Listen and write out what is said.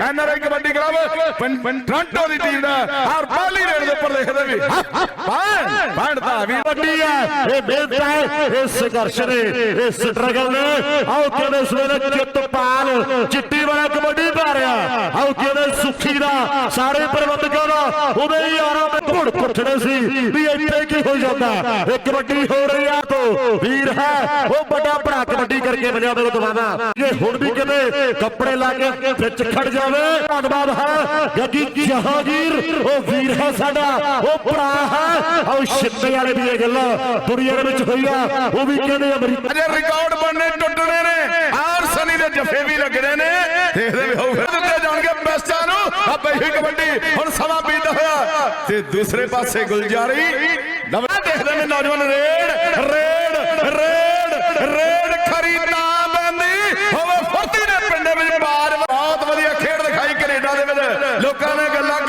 NRI kabaddi club Toronto ਦੀ team ਦਾ, ਹਰ ਪਹਿਲੀ ਰੇਡ ਦੇ ਉੱਪਰ ਦੇਖਦੇ ਵੀ। ਬਾਣ ਬਾਣ ਦਾ ਵੀ ਵੱਡੀ ਹੈ ਇਹ ਮਿਹਨਤ ਹੈ ਇਹ ਸੰਘਰਸ਼ ਨੇ ਇਹ ਸਟਰਗਲ ਨੇ ਆਓ ਕਿਹਦੇ ਸਵੇਰੇ ਚਿੱਤਪਾਲ ਚਿੱਟੀ ਵਾਲਾ ਕਬੱਡੀ ਪਾ ਰਿਹਾ ਆਓ ਕਿਹਦੇ ਸੁੱਖੀ ਦਾ, ਸਾਰੇ ਪ੍ਰਬੰਧਕਾਂ ਦਾ, ਉਹਦੇ ਯਾਰਾਂ ਦੇ ਘੁੜ ਪੁੱਛਣੇ ਸੀ, ਵੀ ਇੱਥੇ ਕੀ ਹੋ ਜਾਂਦਾ? ਇਹ ਕਬੱਡੀ ਹੋ ਰਹੀ ਆ ਵੀਰ ਹੈ। ਉਹ ਵੱਡਾ ਭਰਾ ਕਬੱਡੀ ਕਰਕੇ ਪੰਜਾਬ ਦੇ ਦਵਾਨਾ ਜੇ ਹੁਣ ਵੀ ਕਿਤੇ ਕੱਪੜੇ ਲਾ ਕੇ ਵਿੱਚ ਖੜ ਜਾਵੇ? ਧੰਨਵਾਦ ਹੈ। ਗੱਗੀ ਜਹਾਂਗੀਰ, ਉਹ ਵੀਰ ਹੈ ਸਾਡਾ। ਉਹ ਭਰਾ ਹੈ। ਆਓ ਛਿੱਤੇ ਵਾਲੇ ਦੀ ਇਹ ਗੱਲ ਦੁਨੀਆ ਦੇ ਵਿੱਚ ਹੋਈ ਆ। ਉਹ ਵੀ ਕਹਿੰਦੇ ਅਮਰੀਕਾ ਅਜੇ ਰਿਕਾਰਡ ਬਣਨੇ ਟੁੱਟਣੇ ਨੇ। ਆਰ ਸਨੀ ਦੇ ਜੱਫੇ ਵੀ ਲੱਗਣੇ ਨੇ। ਦੇਖਦੇ ਵੀ ਹੋਊ ਦਿੱਤੇ ਜਾਣਗੇ ਬੈਸਟਾਂ ਨੂੰ। ਆ ਬਈ ਕਬੱਡੀ ਹੁਣ ਸਮਾਂ ਬੀਤਦਾ ਹੋਇਆ। ਤੇ ਦੂਸਰੇ ਪਾਸੇ ਗੁਲਜਾਰੀ। ਨਵਾਂ ਦੇਖਦੇ ਨੇ ਨੌਜਵਾਨ ਰੇਡ ਰੇਡ। ਲੋਕਾਂ ਨੇ ਗੱਲਾਂ